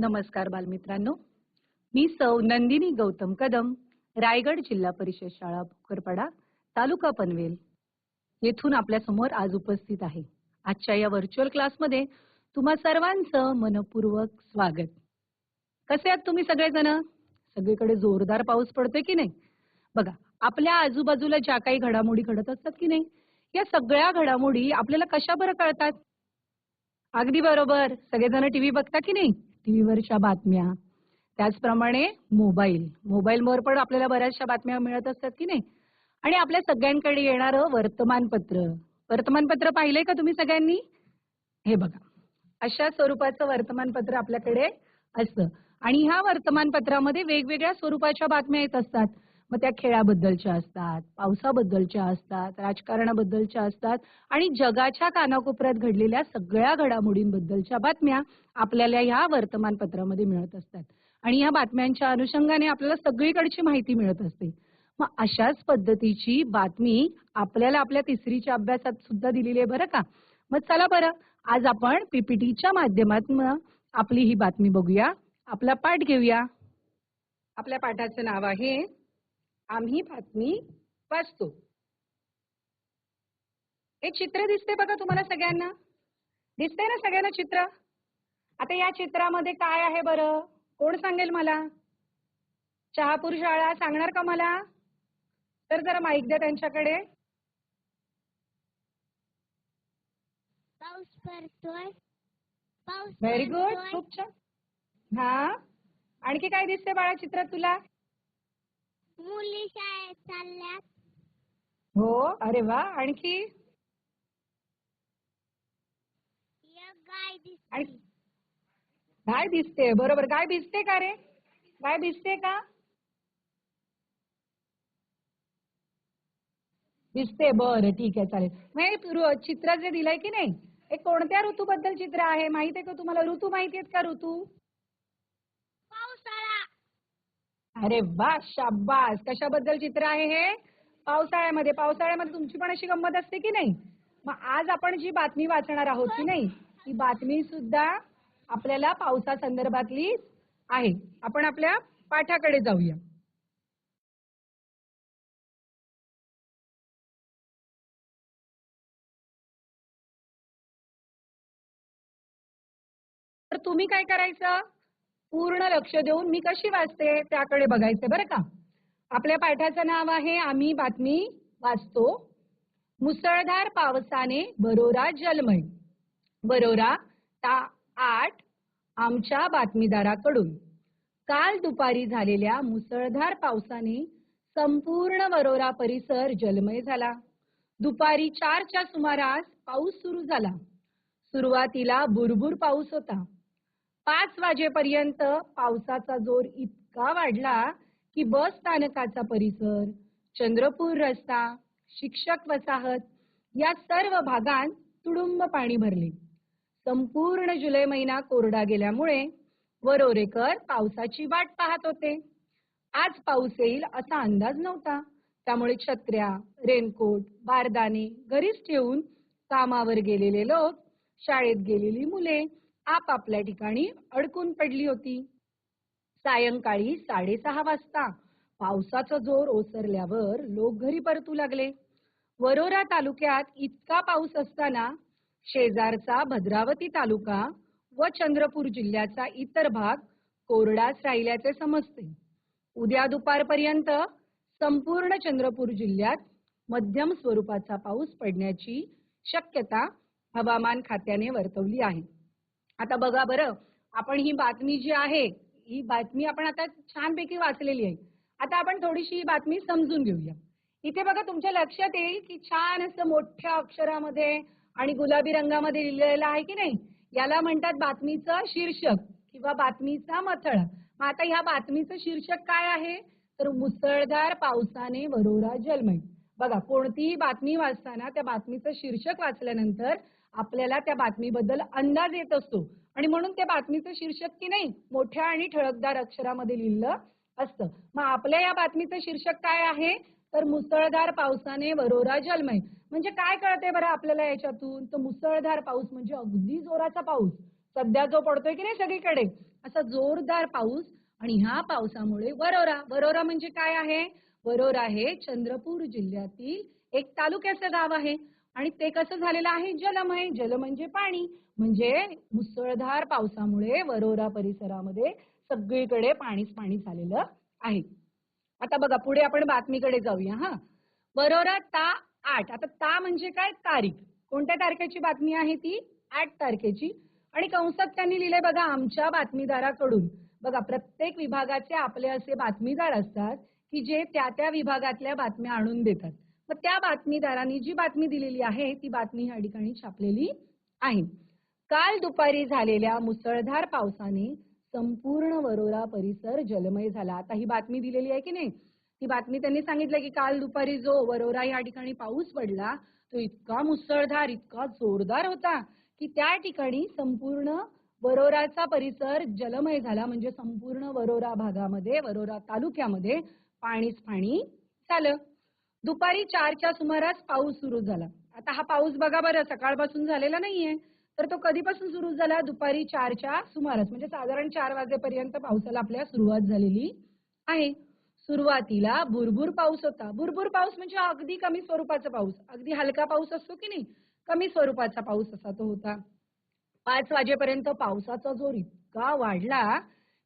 नमस्कार बालमित्रांनो. मी सौ नंदिनी गौतम कदम रायगड जिल्हा परिषद शाळा भोकरपाडा तालुका पनवेल. येथून आपल्यासमोर आज उपस्थित आहे. आजच्या या व्हर्च्युअल क्लासमध्ये तुम्हा सर्वांचं मनपूर्वक स्वागत. कसे आहात तुम्ही सगळेजण? सगळीकडे जोरदार पाऊस पडतोय की नाही? बघा आपल्या आजूबाजूला ज्या काही घडामोडी घडत असतात की नाही या सगळ्या घडामोडी आपल्याला कशा बरं कळतात? अगदी बरोबर. सगळेजण टीव्ही बघता की नाही? टीव्हीवरच्या बातम्या. त्याचप्रमाणे मोबाईल. मोबाईलवर पण आपल्याला बऱ्याचशा बातम्या मिळत असतात की नाही? आणि आपल्या सगळ्यांकडे येणारं वर्तमानपत्र. वर्तमानपत्र पाहिलंय का तुम्ही सगळ्यांनी? हे बघा. अशा स्वरूपाचं वर्तमानपत्र आपल्याकडे असतं. आणि ह्या वर्तमानपत्रामध्ये वेगवेगळ्या स्वरूपाच्या बातम्या येत असतात. मग त्या खेळाबद्दलच्या असतात पावसाबद्दलच्या असतात राजकारणाबद्दलच्या असतात आणि जगाच्या कानाकोपऱ्यात घडलेल्या सगळ्या घडामोडींबद्दलच्या बातम्या आपल्याला ह्या वर्तमानपत्रामध्ये मिळत असतात. आणि ह्या बातम्यांच्या अनुषंगाने आपल्याला सगळीकडची माहिती मिळत असते. मग अशाच पद्धतीची बातमी आपल्याला आपल्या तिसरीच्या अभ्यासात सुद्धा दिलेली आहे बरं का? मग चला बरं आज आपण पीपीटीच्या माध्यमातून आपली ही बातमी बघूया. आपला पाठ घेऊया. आपल्या पाठाचं नाव आहे आम्ही बातमी वाचतो. एक चित्र दिसते बघा तुम्हाला सगळ्यांना. दिसते ना सगळ्यांना चित्र? आता या चित्रामध्ये काय आहे बरं? कोण सांगेल मला? शहापूर शाळा सांगणार का मला? तर जरा माईक द्या त्यांच्याकडे. पाऊस पडतोय. Very good. खूप छान. हा? आणखी काय दिसते बाळा चित्रात तुला? मुली शाळेत चालल्यात. हो? अरे वा. आणखी? एक गाय आणि दिसते गाय दिसते. बरोबर. गाय दिसते का रे? गाय दिसते का? दिसते. बरं ठीक आहे. चालेल. मग हे चित्र जे दिलंय की नाही हे कोणत्या ऋतूबद्दल चित्र आहे? माहिती आहे का तुम्हाला? ऋतू माहिती आहेत का ऋतू पावसाळा अरे वा शाबास. कशाबद्दल चित्र आहे हे? पावसाळ्यामध्ये. पावसाळ्यामध्ये तुमची पण अशी गंमत असते की नाही? मग आज आपण जी बातमी वाचणार आहोत की नाही ती बातमी सुद्धा आपल्याला पावसा संदर्भातली आहे. आपण आपल्या पाठाकडे जाऊया. तर तुम्ही काय करायचं? पूर्ण लक्ष देऊन मी कशी वाचते त्याकडे बघायचं बरं का? आपल्या पाठाचं नाव आहे आम्ही बातमी वाचतो. मुसळधार पावसाने बरोरा जलमय. बरोरा ता आठ आमच्या बातमीदाराकडून. काल दुपारी झालेल्या मुसळधार पावसाने संपूर्ण वरोरा परिसर जलमय झाला. दुपारी चारच्या सुमारास पाऊस सुरू झाला. सुरुवातीला बुरबुर पाऊस होता. पाच वाजेपर्यंत पावसाचा जोर इतका वाढला की बस स्थानकाचा परिसर चंद्रपूर रस्ता शिक्षक वसाहत या सर्व भागांत तुडुंब पाणी भरले. संपूर्ण जुलै महिना कोरडा गेल्यामुळे वरोरेकर पावसाची वाट पाहत होते. आज पाऊस येईल असा अंदाज नव्हता. त्यामुळे छत्र्या रेनकोट बारदाने घरीच ठेवून कामावर गेलेले लोक शाळेत गेलेली मुले आपापल्या ठिकाणी अडकून पडली होती. सायंकाळी साडेसहा वाजता पावसाचा जोर ओसरल्यावर लोक घरी परतू लागले. वरोरा तालुक्यात इतका पाऊस असताना शेजारचा भद्रावती तालुका व चंद्रपूर जिल्ह्याचा इतर भाग कोरडाच राहिल्याचे समजते. उद्या दुपारपर्यंत संपूर्ण चंद्रपूर जिल्ह्यात मध्यम स्वरूपाचा पाऊस पडण्याची शक्यता हवामान खात्याने वर्तवली आहे. आता बघा बरं आपण ही बातमी जी आहे ही बातमी आपण आता छानपैकी वाचलेली आहे. आता आपण थोडीशी ही बातमी समजून घेऊया. इथे बघा तुमच्या लक्षात येईल की छान असं मोठ्या अक्षरामध्ये आणि गुलाबी रंगामध्ये लिहिलेलं आहे की नाही? याला म्हणतात बातमीचं शीर्षक किंवा बातमीचा मथळा. मग आता ह्या बातमीचं शीर्षक काय आहे? तर मुसळधार पावसाने वरोरा जलमय. बघा कोणतीही बातमी वाचताना त्या बातमीचं शीर्षक वाचल्यानंतर आपल्याला त्या बातमीबद्दल अंदाज येत असतो. आणि म्हणून त्या बातमीचं शीर्षक की नाही मोठ्या आणि ठळकदार अक्षरामध्ये लिहिलं असतं. मग आपल्या या बातमीचं शीर्षक काय आहे? तर मुसळधार पावसाने वरोरा जलमय म्हणजे काय कळते बरं आपल्याला याच्यातून? तर मुसळधार पाऊस म्हणजे अगदी जोराचा पाऊस. सध्या जो पडतोय की नाही सगळीकडे? असा जोरदार पाऊस आणि ह्या पावसामुळे वरोरा. वरोरा म्हणजे काय आहे? वरोरा हे चंद्रपूर जिल्ह्यातील एक तालुक्याचं गाव आहे. आणि ते कसं झालेलं आहे? जलमय जल म्हणजे पाणी. म्हणजे मुसळधार पावसामुळे वरोरा परिसरामध्ये सगळीकडे पाणीच पाणी झालेलं आहे. आता बघा पुढे आपण बातमीकडे जाऊया हा. वरोरा ता आठ. आता ता म्हणजे काय? तारीख. कोणत्या तारखेची बातमी आहे ती? आठ तारखेची. आणि कंसात त्यांनी लिहिले बघा आमच्या बातमीदाराकडून. बघा प्रत्येक विभागाचे आपले असे बातमीदार असतात की जे त्या त्या विभागातल्या बातम्या आणून देतात. मग त्या बातमीदारांनी जी बातमी दिलेली आहे ती बातमी या ठिकाणी छापलेली आहे. काल दुपारी झालेल्या मुसळधार पावसाने संपूर्ण वरोरा परिसर जलमय झाला. आता ही बातमी दिलेली आहे की नाही? ती बातमी त्यांनी सांगितलं की काल दुपारी जो वरोरा या ठिकाणी पाऊस पडला तो इतका मुसळधार इतका जोरदार होता की त्या ठिकाणी संपूर्ण वरोराचा परिसर जलमय झाला. म्हणजे संपूर्ण वरोरा भागामध्ये वरोरा तालुक्यामध्ये पाणीच पाणी झालं. दुपारी चारच्या सुमारास पाऊस सुरू झाला. आता हा पाऊस बघा बरं सकाळपासून झालेला नाहीये तर तो कधीपासून सुरू झाला? दुपारी चारच्या सुमारास म्हणजे साधारण चार वाजेपर्यंत पावसाला आपल्या सुरुवात झालेली आहे. सुरुवातीला भुरभुर पाऊस होता. भुरभुर पाऊस म्हणजे अगदी कमी स्वरूपाचा पाऊस. अगदी हलका पाऊस असतो की नाही? कमी स्वरूपाचा पाऊस असा तो होता. पाच वाजेपर्यंत पावसाचा जोर इतका वाढला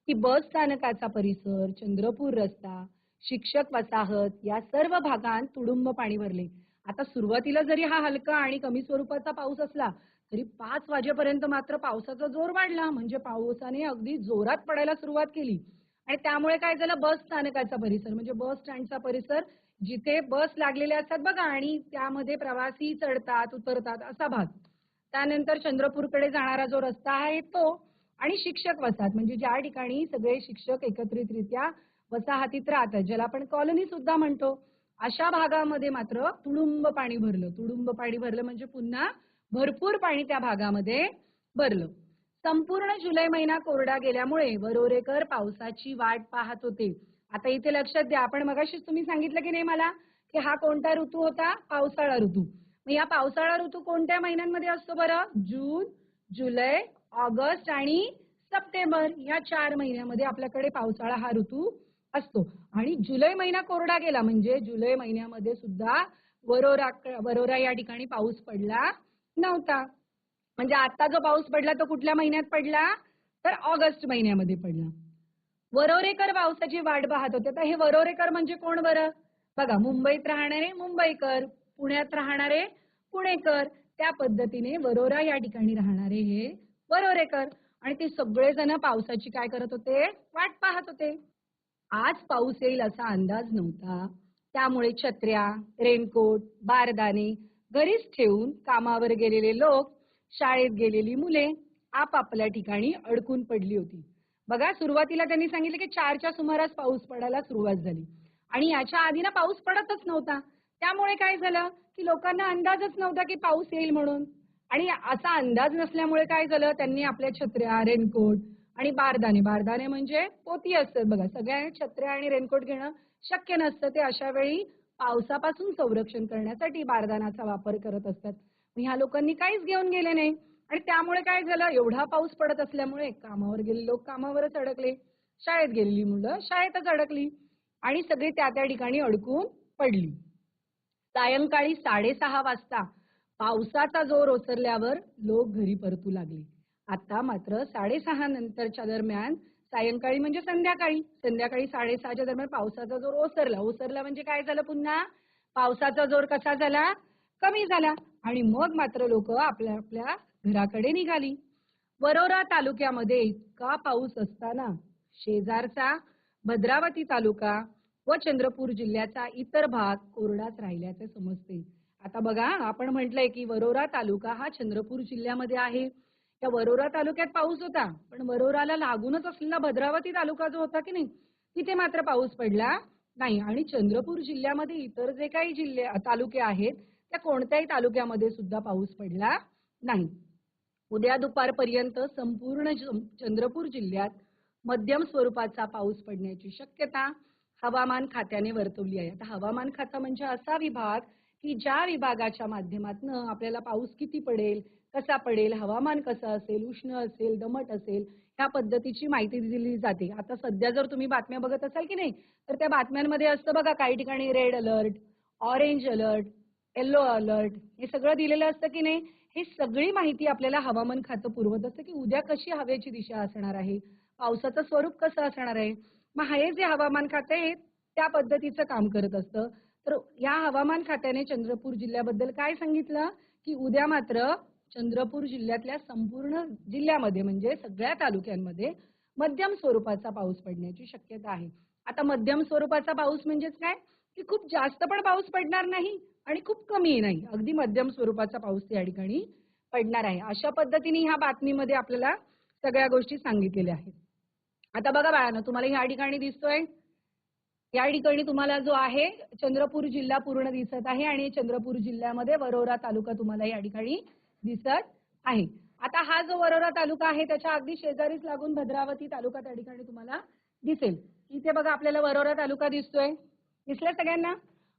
की बस स्थानकाचा परिसर चंद्रपूर रस्ता शिक्षक वसाहत या सर्व भागांत तुडुंब पाणी भरले. आता सुरुवातीला जरी हा हलका आणि कमी स्वरूपाचा पाऊस असला तरी पाच वाजेपर्यंत मात्र पावसाचा जोर वाढला. म्हणजे पावसाने अगदी जोरात पडायला सुरुवात केली. आणि त्यामुळे काय झालं? बस स्थानकाचा परिसर म्हणजे बस स्टँडचा परिसर जिथे बस लागलेले असतात बघा आणि त्यामध्ये प्रवासी चढतात उतरतात असा भाग. त्यानंतर चंद्रपूरकडे जाणारा जो रस्ता आहे तो आणि शिक्षक वसाहत म्हणजे ज्या ठिकाणी सगळे शिक्षक एकत्रितरित्या वसाहतीत राहतात ज्याला आपण कॉलनी सुद्धा म्हणतो. अशा भागामध्ये मात्र तुडुंब पाणी भरलं. तुडुंब पाणी भरलं म्हणजे पुन्हा भरपूर पाणी त्या भागामध्ये भरलं. संपूर्ण जुलै महिना कोरडा गेल्यामुळे वरोरेकर पावसाची वाट पाहत होते. आता इथे लक्षात द्या आपण मगाशीच तुम्ही सांगितलं की नाही मला की हा कोणता ऋतू होता? पावसाळा ऋतू. मग या पावसाळा ऋतू कोणत्या महिन्यांमध्ये असतो बरं? जून जुलै ऑगस्ट आणि सप्टेंबर या चार महिन्यामध्ये आपल्याकडे पावसाळा हा ऋतू असतो. आणि जुलै महिना कोरडा गेला म्हणजे जुलै महिन्यामध्ये सुद्धा वरोरा वरोरा या ठिकाणी पाऊस पडला नव्हता. म्हणजे आता जो पाऊस पडला तो कुठल्या महिन्यात पडला? तर ऑगस्ट महिन्यामध्ये पडला. वरोरेकर पावसाची वाट पाहत होते. तर हे वरोरेकर म्हणजे कोण बरं? बघा मुंबईत राहणारे मुंबईकर पुण्यात राहणारे पुणेकर त्या पद्धतीने वरोरा या ठिकाणी राहणारे हे वरोरेकर. आणि ते सगळेजण पावसाची काय करत होते? वाट पाहत होते. आज पाऊस येईल असा अंदाज नव्हता. त्यामुळे छत्र्या रेनकोट बारदाने घरीच ठेवून कामावर गेलेले लोक शाळेत गेलेली मुले आपापल्या ठिकाणी अडकून पडली होती. बघा सुरुवातीला त्यांनी सांगितलं की चारच्या सुमारास पाऊस पडायला सुरुवात झाली. आणि याच्या आधी ना पाऊस पडतच नव्हता. त्यामुळे काय झालं की लोकांना अंदाजच नव्हता की पाऊस येईल म्हणून. आणि असा अंदाज नसल्यामुळे काय झालं? त्यांनी आपल्या छत्र्या रेनकोट आणि बारदाने बारदाने म्हणजे पोती असतात बघा. सगळ्या छत्र्या आणि रेनकोट घेणं शक्य नसतं. ते अशा वेळी पावसापासून संरक्षण करण्यासाठी बारदानाचा वापर करत असतात. ह्या लोकांनी काहीच घेऊन गेले नाही. आणि त्यामुळे काय झालं? एवढा पाऊस पडत असल्यामुळे कामावर गेले लोक. कामावरच अडकले. शाळेत गेलेली मुलं शाळेतच अडकली. आणि सगळी त्या त्या ठिकाणी अडकून पडली. सायंकाळी साडेसहा वाजता पावसाचा जोर ओसरल्यावर लोक घरी परतू लागले. आता मात्र साडेसहा नंतरच्या दरम्यान सायंकाळी म्हणजे संध्याकाळी. संध्याकाळी साडेसहाच्या दरम्यान पावसाचा जोर ओसरला. ओसरला म्हणजे काय झालं पुन्हा? पावसाचा जोर कसा झाला? कमी झाला. आणि मग मात्र लोक आपल्या आपल्या घराकडे निघाली. वरोरा तालुक्यामध्ये इतका पाऊस असताना शेजारचा भद्रावती तालुका व चंद्रपूर जिल्ह्याचा इतर भाग कोरडाच राहिल्याचे समजते. आता बघा आपण म्हटलंय की वरोरा तालुका हा चंद्रपूर जिल्ह्यामध्ये आहे. त्या वरोरा तालुक्यात पाऊस होता पण वरोराला लागूनच असलेला भद्रावती तालुका जो होता की नाही तिथे मात्र पाऊस पडला नाही. आणि चंद्रपूर जिल्ह्यामध्ये इतर जे काही जिल्हे तालुके आहेत त्या कोणत्याही तालुक्यामध्ये सुद्धा पाऊस पडला नाही. उद्या दुपारपर्यंत संपूर्ण चंद्रपूर जिल्ह्यात मध्यम स्वरूपाचा पाऊस पडण्याची शक्यता हवामान खात्याने वर्तवली आहे. आता हवामान खाता म्हणजे असा विभाग की ज्या विभागाच्या माध्यमातून आपल्याला पाऊस किती पडेल कसा पडेल हवामान कसं असेल उष्ण असेल दमट असेल ह्या पद्धतीची माहिती दिली जाते. आता सध्या जर तुम्ही बातम्या बघत असाल की नाही तर त्या बातम्यांमध्ये असतं बघा काही ठिकाणी red alert orange alert yellow alert हे सगळं दिलेलं असतं की नाही? हे सगळी माहिती आपल्याला हवामान खातं पुरवत असतं की उद्या कशी हवेची दिशा असणार आहे? पावसाचं स्वरूप कसं असणार आहे? मग हे जे हवामान खातं आहे त्या पद्धतीचं काम करत असतं. तर या हवामान खात्याने चंद्रपूर जिल्ह्याबद्दल काय सांगितलं? की उद्या मात्र चंद्रपूर जिल्ह्यातल्या संपूर्ण जिल्ह्यामध्ये म्हणजे सगळ्या तालुक्यांमध्ये मध्यम स्वरूपाचा पाऊस पडण्याची शक्यता आहे. आता मध्यम स्वरूपाचा पाऊस म्हणजेच काय? की खूप जास्त पण पाऊस पडणार नाही आणि खूप कमी नाही. अगदी मध्यम स्वरूपाचा पाऊस या ठिकाणी पडणार आहे. अशा पद्धतीने ह्या बातमीमध्ये आपल्याला सगळ्या गोष्टी सांगितलेल्या आहेत. आता बघा बाळांनो तुम्हाला ह्या ठिकाणी दिसतोय. या ठिकाणी तुम्हाला जो आहे चंद्रपूर जिल्हा पूर्ण दिसत आहे आणि चंद्रपूर जिल्ह्यामध्ये वरोरा तालुका तुम्हाला या ठिकाणी दिसत आहे. आता हा जो वरोरा तालुका आहे त्याच्या अगदी शेजारीच लागून भद्रावती तालुका त्या ठिकाणी तुम्हाला दिसेल. इथे बघा आपल्याला वरोरा तालुका दिसतोय. दिसला सगळ्यांना?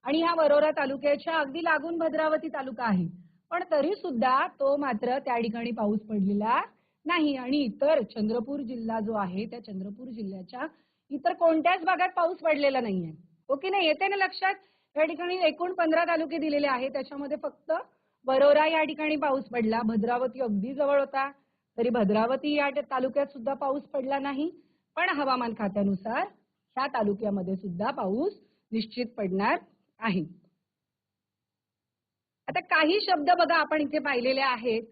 आणि ह्या वरोरा तालुक्याच्या अगदी लागून भद्रावती तालुका आहे. पण तरी सुद्धा तो मात्र त्या ठिकाणी पाऊस पडलेला नाही. आणि इतर चंद्रपूर जिल्हा जो आहे त्या चंद्रपूर जिल्ह्याच्या इतर कोणत्याच भागात पाऊस पडलेला नाहीये. ओके नाही येते ना लक्षात? या ठिकाणी एकूण पंधरा तालुके दिलेले आहेत. त्याच्यामध्ये फक्त वरोरा या ठिकाणी पाऊस पडला. भद्रावती अगदी जवळ होता. तरी भद्रावती या तालुक्यात सुद्धा पाऊस पडला नाही. पण हवामान खात्यानुसार ह्या तालुक्यामध्ये सुद्धा पाऊस निश्चित पडणार आहे. आता काही शब्द बघा आपण इथे पाहिलेले आहेत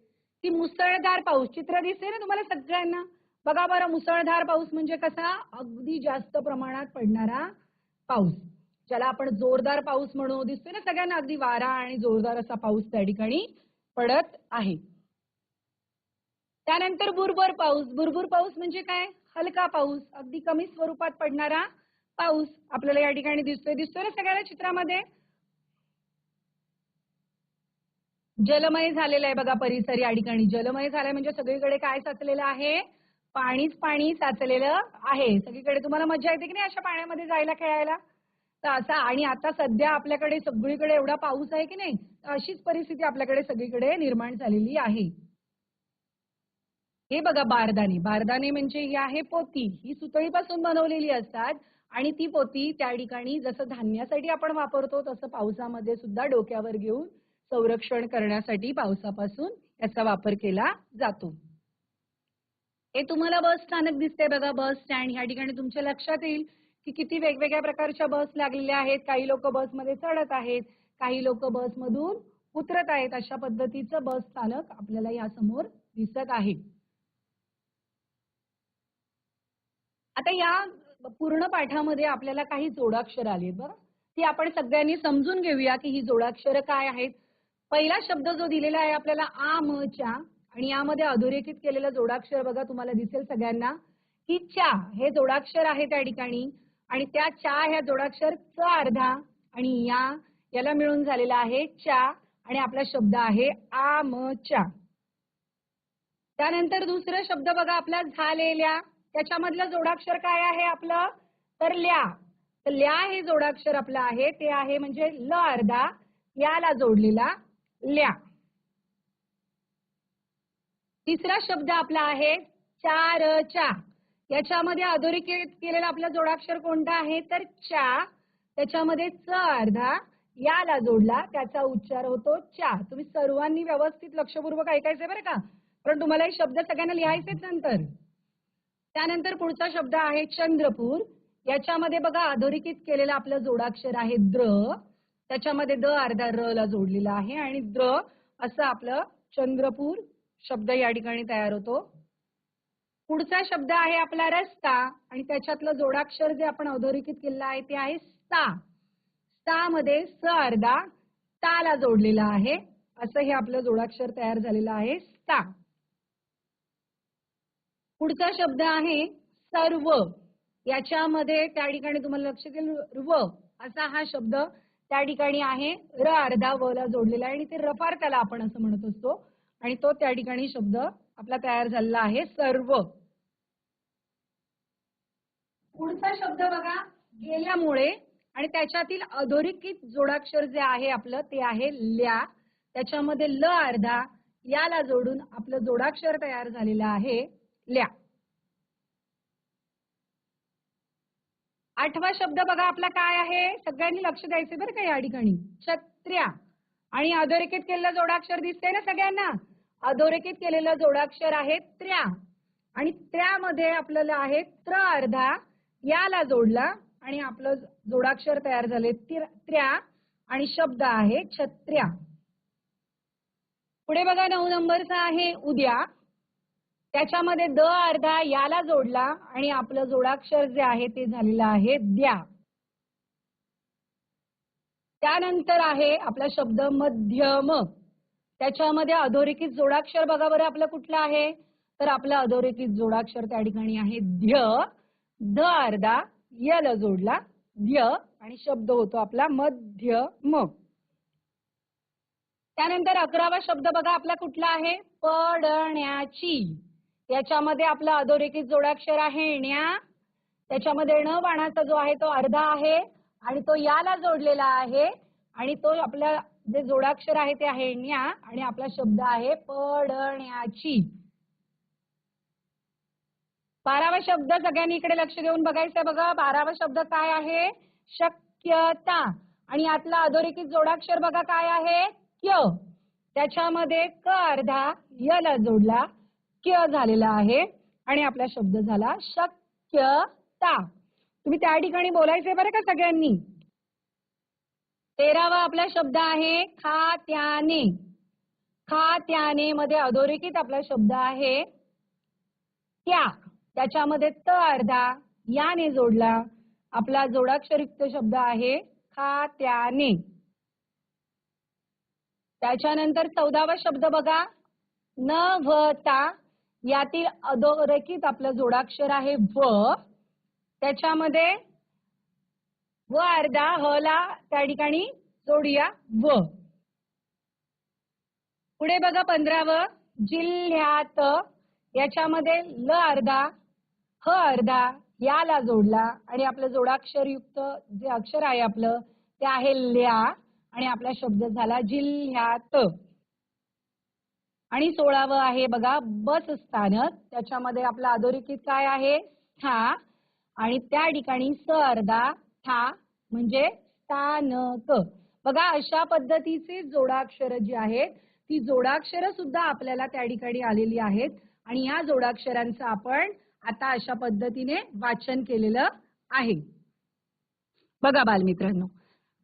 की मुसळधार पाऊस. चित्र दिसते ना तुम्हाला सगळ्यांना? बघा बरं मुसळधार पाऊस म्हणजे कसा? अगदी जास्त प्रमाणात पडणारा पाऊस. त्याला आपण जोरदार पाऊस म्हणू दिसतोय ना सगळ्यांना अगदी वारा आणि जोरदार असा पाऊस त्या ठिकाणी पडत आहे. त्यानंतर बुरबुर पाऊस. बुरबुर पाऊस म्हणजे काय? हलका पाऊस. अगदी कमी स्वरूपात पडणारा पाऊस आपल्याला या ठिकाणी दिसतोय. दिसतोय ना सगळ्याला चित्रामध्ये? जलमय झालेला आहे बघा परिसर या ठिकाणी. जलमय झालाय म्हणजे सगळीकडे काय साचलेलं आहे? पाणीच पाणी साचलेलं आहे. सगळीकडे तुम्हाला मजा येते की नाही अशा पाण्यामध्ये जायला खेळायला? तर असा आणि आता सध्या आपल्याकडे सगळीकडे एवढा पाऊस आहे की नाही अशीच परिस्थिती आपल्याकडे सगळीकडे निर्माण झालेली आहे. हे बघा बारदाने बारदाने म्हणजे ही आहे पोती. ही सुतळीपासून बनवलेली असतात आणि ती पोती त्या ठिकाणी जसं धान्यासाठी आपण वापरतो तसं पावसामध्ये सुद्धा डोक्यावर घेऊन संरक्षण करण्यासाठी पावसापासून याचा वापर केला जातो. हे तुम्हाला बस स्थानक दिसते बघा बस स्टँड. ह्या ठिकाणी तुमच्या लक्षात येईल. की किती वेगवेगळ्या प्रकारच्या बस लागलेल्या आहेत काही लोक बसमध्ये चढत आहेत काही लोक बसमधून उतरत आहेत. अशा पद्धतीचं बस स्थानक आपल्याला या समोर दिसत आहे. आता या पूर्ण पाठामध्ये आपल्याला काही जोडाक्षर आले बरं. ती आपण सगळ्यांनी समजून घेऊया की ही जोडाक्षर काय आहेत. पहिला शब्द जो दिलेला आहे आपल्याला आ म च्या आणि यामध्ये अधोरेखित केलेलं जोडाक्षर बघा तुम्हाला दिसेल सगळ्यांना. की च्या हे जोडाक्षर आहे त्या ठिकाणी. आणि त्या च्या ह्या जोडाक्षर च अर्धा आणि या याला मिळून झालेला आहे च्या आणि आपला शब्द आहे आ म च्या. त्यानंतर दुसरा शब्द बघा आपला झालेल्या त्याच्यामधलं जोडाक्षर काय आहे आपलं? तर ल्या. तर ल्या हे जोडाक्षर आपलं आहे ते आहे म्हणजे ल अर्धा याला जोडलेला ल्या. तिसरा शब्द आपला आहे चार चा याच्यामध्ये अधोरेखित केलेला आपला जोडाक्षर कोणता आहे? तर च्या त्याच्यामध्ये च अर्धा याला जोडला त्याचा उच्चार होतो चा. तुम्ही सर्वांनी व्यवस्थित लक्षपूर्वक ऐकायचंय बरं का? कारण तुम्हाला हे शब्द सगळ्यांना लिहायचेच नंतर. त्यानंतर पुढचा शब्द आहे चंद्रपूर. याच्यामध्ये बघा अधोरेखित केलेलं आपलं जोडाक्षर आहे द्र. त्याच्यामध्ये द अर्धा र ला जोडलेला आहे आणि द्र असं आपलं चंद्रपूर शब्द या ठिकाणी तयार होतो. पुढचा शब्द आहे आपला रस्ता आणि त्याच्यातलं जोडाक्षर जे आपण अधोरेखित केलेलं आहे ते आहे सा. सा मध्ये स अर्धा ला जोडलेला आहे. असं हे आपलं जोडाक्षर तयार झालेलं आहे सा. पुढचा शब्द आहे सर्व. याच्यामध्ये त्या ठिकाणी तुम्हाला लक्ष देईल व असा हा शब्द त्या ठिकाणी आहे. र अर्धा व ला जोडलेला आहे आणि ते रफार त्याला आपण असं म्हणत असतो. आणि तो त्या ठिकाणी शब्द आपला तयार झालेला आहे सर्व. पुढचा शब्द बघा गेल्यामुळे आणि त्याच्यातील अधोरेखित जोडाक्षर जे आहे आपलं ते आहे ल्या. त्याच्यामध्ये ल अर्धा याला जोडून आपलं जोडाक्षर तयार झालेलं आहे ल्या. आठवा शब्द बघा आपला काय आहे? सगळ्यांनी लक्ष द्यायचे बरं का या ठिकाणी. छत्र्या. आणि अधोरेखित केलेलं जोडाक्षर दिसतंय ना सगळ्यांना? अधोरेखित केलेलं जोडाक्षर आहे त्र्या. आणि त्यामध्ये आपल्याला आहे त्र अर्धा. याला जोडला आणि आपलं जोडाक्षर तयार झाले त्र्या. आणि शब्द आहे छत्र्या पुढे बघा नऊ नंबरचा आहे उद्या. त्याच्यामध्ये द अर्धा याला जोडला आणि आपलं जोडाक्षर जे आहे ते झालेलं आहे द्या. त्यानंतर आहे आपला शब्द मध्यम. त्याच्यामध्ये अधोरेखित जोडाक्षर बघा बरं आपलं कुठलं आहे. तर आपलं अधोरेखित जोडाक्षर त्या ठिकाणी आहे. ध्य ध अर्धा यल जोडला ध्य आणि शब्द होतो आपला मध्य म. त्यानंतर अकरावा शब्द बघा आपला कुठला आहे? पडण्याची. याच्यामध्ये आपला अधोरेखित जोडाक्षर आहे ण्या. त्याच्यामध्ये ण बाणाचा जो आहे तो अर्धा आहे आणि तो याला जोडलेला आहे आणि तो आपला जे जोडाक्षर आहे ते आहे ण्या आणि आपला शब्द आहे पडण्याची. बारावा शब्द सगळ्यांनी इकडे लक्ष देऊन बघायचं बघा. बारावा शब्द काय आहे? शक्यता. आणि यातला अधोरेखित जोडाक्षर बघा काय आहे? क्य. त्याच्यामध्ये क अर्धा यला जोडला क्य झालेला आहे. आणि आपला शब्द झाला शक्यता. तुम्ही त्या ठिकाणी बोलायचे बरं का सगळ्यांनी? तेरावा आपला शब्द आहे खात्याने. खात्याने मध्ये अधोरेखित आपला शब्द आहे त्या. त्याच्यामध्ये त अर्धा याने जोडला. आपला जोडाक्षरयुक्त शब्द आहे खात्याने. त्याच्यानंतर चौदावा शब्द बघा. न व ता. यातील अधोरेखित आपलं जोडाक्षर आहे व. त्याच्यामध्ये व अर्धा ह ला त्या ठिकाणी जोडूया. व. पुढे बघा पंधरावं जिल्ह्यात याच्यामध्ये ल अर्धा ह अर्धा याला जोडला आणि आपलं जोडाक्षर युक्त जे अक्षर आहे आपलं ते आहे ल्या आणि आपला शब्द झाला जिल्ह्यात. आणि सोळावं आहे बघा बस स्थानक. त्याच्यामध्ये आपला अधोरेखित काय आहे? हा. आणि त्या ठिकाणी स अर्धा था म्हणजे स्थानक बघा अशा पद्धतीचे जोडाक्षर जी आहेत ती जोडाक्षर सुद्धा आपल्याला त्या ठिकाणी आलेली आहेत. आणि या जोडाक्षरांचं आपण आता अशा पद्धतीने वाचन केलेलं आहे. बघा बालमित्रांनो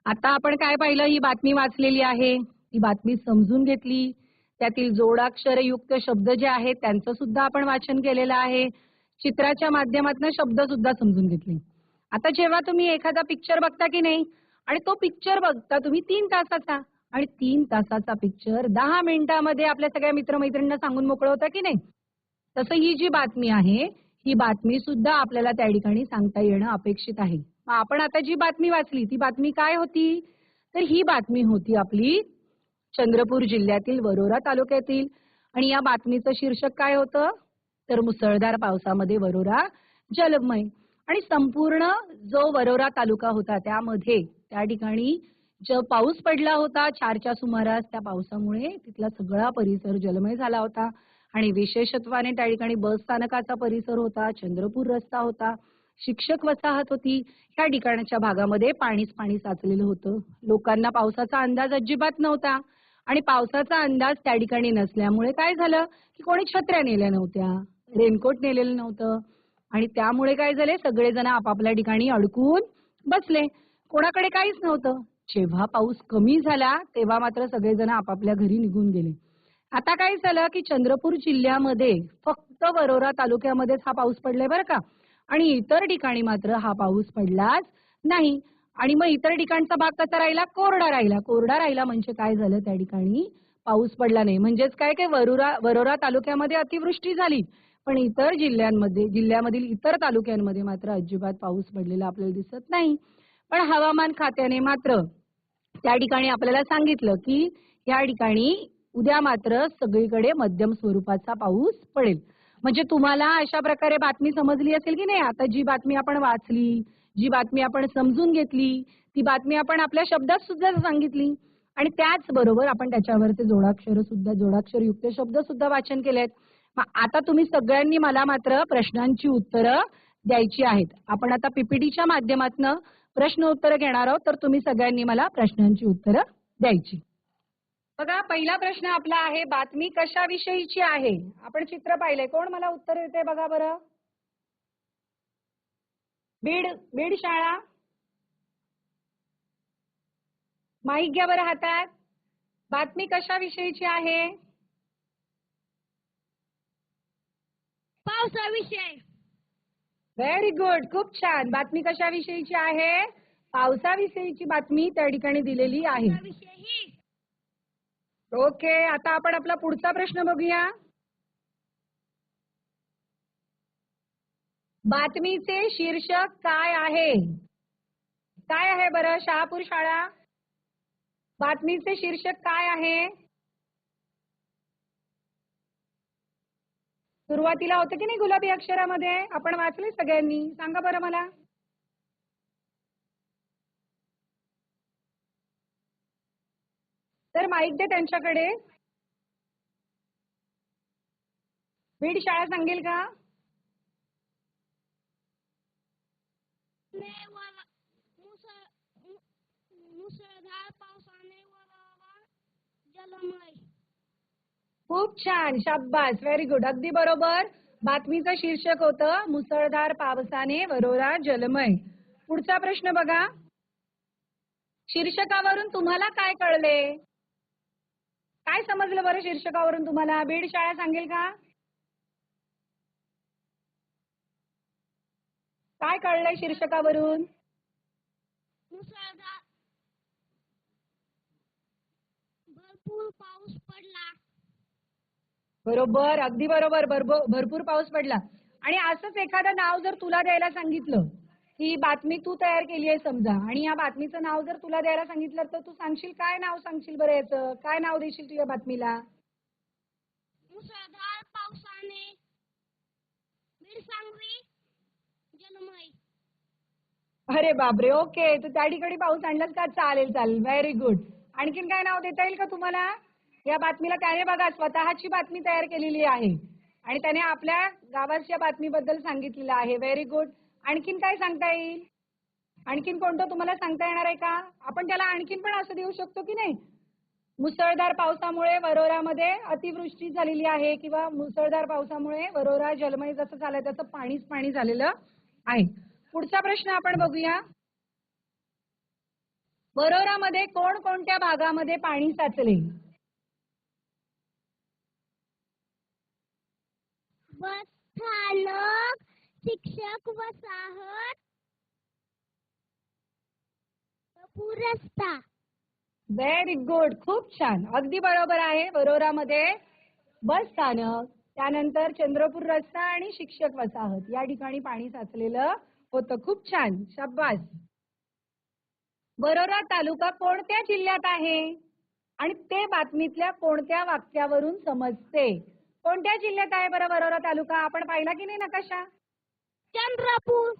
आता आपण काय पाहिलं? ही बातमी वाचलेली आहे. ती बातमी समजून घेतली. त्यातील जोडाक्षरयुक्त शब्द जे आहेत त्यांचं सुद्धा आपण वाचन केलेलं आहे. चित्राच्या माध्यमातून शब्द सुद्धा समजून घेतले. आता जेव्हा तुम्ही एखादा पिक्चर बघता की नाही आणि तो पिक्चर बघता तुम्ही तीन तासाचा आणि तीन तासाचा पिक्चर दहा मिनिटामध्ये आपल्या सगळ्या मित्रमैत्रिणींना सांगून मोकळं होता की नाही? तसं ही जी बातमी आहे ही बातमी सुद्धा आपल्याला त्या ठिकाणी सांगता येणं अपेक्षित आहे. मग आपण आता जी बातमी वाचली ती बातमी काय होती? तर ही बातमी होती आपली चंद्रपूर जिल्ह्यातील वरोरा तालुक्यातील. आणि या बातमीचं शीर्षक काय होतं? तर मुसळधार पावसामध्ये वरोरा जलमय. आणि संपूर्ण जो वरोरा तालुका होता त्यामध्ये त्या ठिकाणी जो पाऊस पडला होता चारच्या सुमारास त्या पावसामुळे तिथला सगळा परिसर जलमय झाला होता. आणि विशेषत्वाने त्या ठिकाणी बस स्थानकाचा परिसर होता चंद्रपूर रस्ता होता शिक्षक वसाहत होती. ह्या ठिकाणच्या भागामध्ये पाणीच पाणी साचलेलं होतं. लोकांना पावसाचा अंदाज अजिबात नव्हता. आणि पावसाचा अंदाज त्या ठिकाणी नसल्यामुळे काय झालं की कोणी छत्र्या नेल्या नव्हत्या रेनकोट नेलेलं नव्हतं. आणि त्यामुळे काय झाले? सगळेजण आपापल्या ठिकाणी अडकून बसले. कोणाकडे काहीच नव्हतं. जेव्हा पाऊस कमी झाला तेव्हा मात्र सगळेजण आपापल्या घरी निघून गेले. आता काय झालं की चंद्रपूर जिल्ह्यामध्ये फक्त वरोरा तालुक्यामध्येच हा पाऊस पडलाय बरं का? आणि इतर ठिकाणी मात्र हा पाऊस पडलाच नाही. आणि मग इतर ठिकाणचा भाग कसा राहिला? कोरडा राहिला. कोरडा राहिला म्हणजे काय झालं? त्या ठिकाणी पाऊस पडला नाही. म्हणजेच काय? काय वरोरा वरोरा तालुक्यामध्ये अतिवृष्टी झाली. पण इतर जिल्ह्यांमध्ये जिल्ह्यामधील इतर तालुक्यांमध्ये मात्र अजिबात पाऊस पडलेला आपल्याला दिसत नाही. पण हवामान खात्याने मात्र त्या ठिकाणी आपल्याला सांगितलं की या ठिकाणी उद्या मात्र सगळीकडे मध्यम स्वरूपाचा पाऊस पडेल. म्हणजे तुम्हाला अशा प्रकारे बातमी समजली असेल की नाही? आता जी बातमी आपण वाचली जी बातमी आपण समजून घेतली ती बातमी आपण आपल्या शब्दात सुद्धा सांगितली. आणि त्याचबरोबर आपण त्याच्यावरचे जोडाक्षर सुद्धा जोडाक्षर युक्त शब्द सुद्धा वाचन केलेत. आहेत आता तुम्ही सगळ्यांनी मला मात्र प्रश्नांची उत्तरं द्यायची आहेत. आपण आता पीपीटीच्या माध्यमातून प्रश्न उत्तरं घेणार आहोत तर तुम्ही सगळ्यांनी मला प्रश्नांची उत्तरं द्यायची. बघा पहिला प्रश्न आपला आहे बातमी कशाविषयीची आहे? आपण चित्र पाहिलंय. कोण मला उत्तर देते बघा बरं? बीड बीड शाळा. माईक घ्या बरं हातात. बातमी कशाविषयीची आहे? पावसाविषयी. व्हेरी गुड खूप छान. बातमी कशाविषयीची आहे? पावसाविषयीची बातमी त्या ठिकाणी दिलेली आहे. विषयी ओके आता आपण आपला पुढचा प्रश्न बघूया. बातमीचे शीर्षक काय आहे? काय आहे बरं शहापूर शाळा? बातमीचे शीर्षक काय आहे? सुरुवातीला होतं की नाही गुलाबी अक्षरामध्ये? आपण वाचले सगळ्यांनी? सांगा बरं मला. तर माईक दे त्यांच्याकडे. बीड शाळा सांगेल का? मुसळधार पावसाने जलमय. खूप छान शाब्बास व्हेरी गुड अगदी बरोबर. बातमीचं शीर्षक होतं मुसळधार पावसाने वरोरा जलमय. पुढचा प्रश्न बघा. शीर्षकावरून तुम्हाला काय कळले? काय समजलं बरं शीर्षकावरून तुम्हाला? बीड शाळा सांगेल का? काय कळलंय शीर्षकावरून? भरपूर पाऊस पडला. बरोबर अगदी बरोबर. भरपूर पाऊस पडला. आणि असंच एखादं नाव जर तुला द्यायला सांगितलं ही बातमी तू तयार केली आहे समजा आणि या बातमीचं नाव जर तुला द्यायला सांगितलं तर तू सांगशील काय नाव सांगशील बरं याचं? काय नाव देशील तुझ्या बातमीला? मुसळधार पावसाने अरे बापरे ओके. तर त्या ठिकाणी पाऊस आणलाच का? चालेल चालेल. व्हेरी गुड आणखीन काय नाव देता येईल का तुम्हाला? या बातमीला त्याने बघा स्वतःची बातमी तयार केलेली आहे. आणि त्याने आपल्या गावाच्या बातमीबद्दल सांगितलेलं आहे. व्हेरी गुड आणखीन काय सांगता येईल? आणखीन कोणतं तुम्हाला सांगता येणार आहे का? आपण त्याला आणखीन पण असं देऊ शकतो की नाही? मुसळधार पावसामुळे वरोरामध्ये अतिवृष्टी झालेली आहे किंवा मुसळधार पावसामुळे वरोरा जलमय जसं झालंय त्याचं पाणीच पाणी झालेलं आहे. पुढचा प्रश्न आपण बघूया. वरोरामध्ये कोणकोणत्या भागामध्ये पाणी साचले? बस स्थानक शिक्षक वसाहत पुरस्ता व्हेरी गुड खूप छान. अगदी बरोबर आहे वरोरामध्ये बस स्थानक त्यानंतर चंद्रपूर रस्ता आणि शिक्षक वसाहत. या ठिकाणी पाणी साचलेलं होतं. खूप छान. शाबास वरोरा तालुका कोणत्या जिल्ह्यात आहे? आणि ते बातमीतल्या कोणत्या वाक्यावरून समजते? कोणत्या जिल्ह्यात आहे बरं वरोरा तालुका? आपण पाहिला की नाही नकाशा? चंद्रपूर.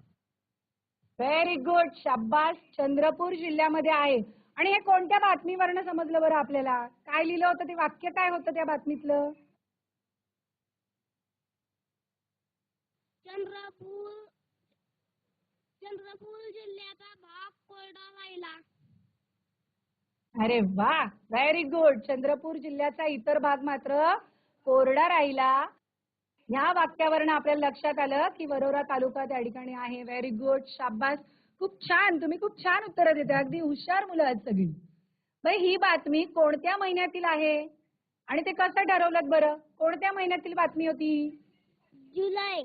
व्हेरी गुड शाब्बास. चंद्रपूर जिल्ह्यामध्ये आहे. आणि हे कोणत्या बातमीवरनं समजलं बरं आपल्याला? काय लिहिलं होतं? ते वाक्य काय होतं त्या बातमीतलं? चंद्रपूर. चंद्रपूर जिल्ह्याचा भाग कोरडा राहिला अरे वा! व्हेरी गुड चंद्रपूर जिल्ह्याचा इतर भाग मात्र कोरडा राहिला. ह्या वाक्यावरनं आपल्याला लक्षात आलं की वरोरा तालुका त्या ठिकाणी आहे. व्हेरी गुड शाब्बास खूप छान. तुम्ही खूप छान उत्तरं देते अगदी हुशार मुलं आहेत सगळी. बाई ही बातमी कोणत्या महिन्यातील आहे? आणि ते कसं ठरवलं बरं? कोणत्या महिन्यातील बातमी होती? जुलै.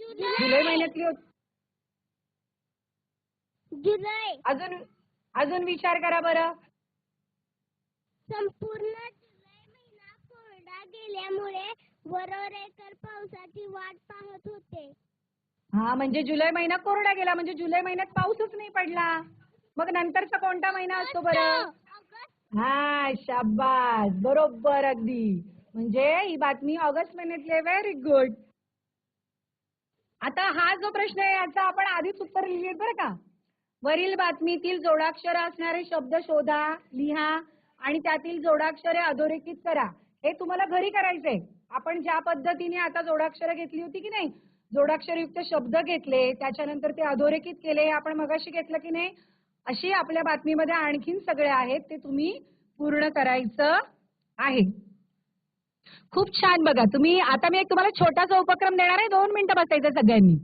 जुलै महिन्यातली होती. जुलै. अजून अजून विचार करा बरं. संपूर्ण कोरडा गेल्यामुळे वरोरेकर पावसाची वाट पाहत होते. हा म्हणजे जुलै महिना कोरडा गेला म्हणजे जुलै महिन्यात पाऊसच नाही पडला. मग नंतरचा कोणता महिना असतो बरं? हा शाबास बरोबर अगदी. म्हणजे ही बातमी ऑगस्ट महिन्यातली आहे व्हेरी गुड आता हा जो प्रश्न आहे याचा आपण आधीच उत्तर लिहिली बरं का? वरील बातमीतील जोडाक्षर असणारे शब्द शोधा लिहा आणि त्यातील जोडाक्षरे अधोरेखित करा. हे तुम्हाला घरी करायचंय. आपण ज्या पद्धतीने आता जोडाक्षर घेतली होती की नाही? जोडाक्षरयुक्त शब्द घेतले त्याच्यानंतर ते अधोरेखित केले आपण मगाशी घेतलं की नाही? अशी आपल्या बातमीमध्ये आणखीन सगळे आहेत ते तुम्ही पूर्ण करायचं आहे. खूप छान बघा तुम्ही आता मी एक तुम्हाला छोटासा उपक्रम देणार आहे दोन मिनिटं बसायचं सगळ्यांनी.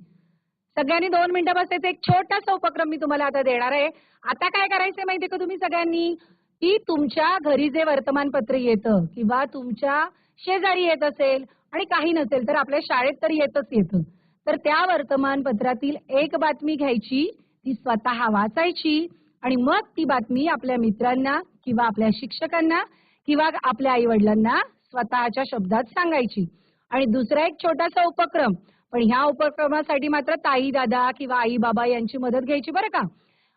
सगळ्यांनी दोन मिनिटं बसायचं एक छोटासा उपक्रम मी तुम्हाला आता देणार आहे. आता काय करायचंय माहितीये का तुम्ही सगळ्यांनी? की तुमच्या घरी जे वर्तमानपत्र येतं किंवा तुमच्या शेजारी येत असेल आणि काही नसेल तर आपल्या शाळेत तर येतच येतं. तर त्या वर्तमानपत्रातील एक बातमी घ्यायची ती स्वतः वाचायची आणि मग ती बातमी आपल्या मित्रांना किंवा आपल्या शिक्षकांना किंवा आपल्या आई वडिलांना स्वतःच्या शब्दात सांगायची. आणि दुसरा एक छोटासा उपक्रम पण ह्या उपक्रमासाठी मात्र ताई दादा किंवा आई बाबा यांची मदत घ्यायची बरं का?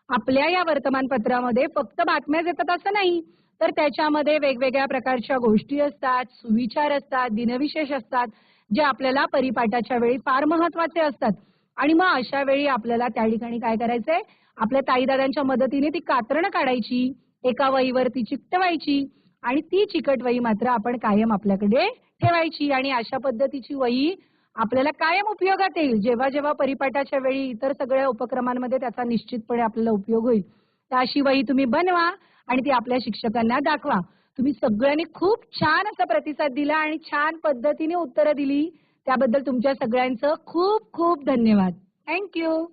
आपल्या या वर्तमानपत्रामध्ये फक्त बातम्याच येतात असं नाही तर त्याच्यामध्ये वेगवेगळ्या प्रकारच्या गोष्टी असतात सुविचार असतात दिनविशेष असतात जे आपल्याला परिपाठाच्या वेळी फार महत्त्वाचे असतात. आणि मग अशा वेळी आपल्याला त्या ठिकाणी काय करायचंय? आपल्या ताईदादांच्या मदतीने ती कात्रणं काढायची एका वहीवरती चिकटवायची आणि ती चिकट वही मात्र आपण कायम आपल्याकडे ठेवायची. आणि अशा पद्धतीची वही आपल्याला कायम उपयोगात येईल. जेव्हा जेव्हा परिपाठाच्या वेळी इतर सगळ्या उपक्रमांमध्ये त्याचा निश्चितपणे आपल्याला उपयोग होईल तर अशी वही तुम्ही बनवा आणि ती आपल्या शिक्षकांना दाखवा. तुम्ही सगळ्यांनी खूप छान असा प्रतिसाद दिला आणि छान पद्धतीने उत्तरं दिली. त्याबद्दल तुमच्या सगळ्यांचं खूप खूप धन्यवाद. थँक्यू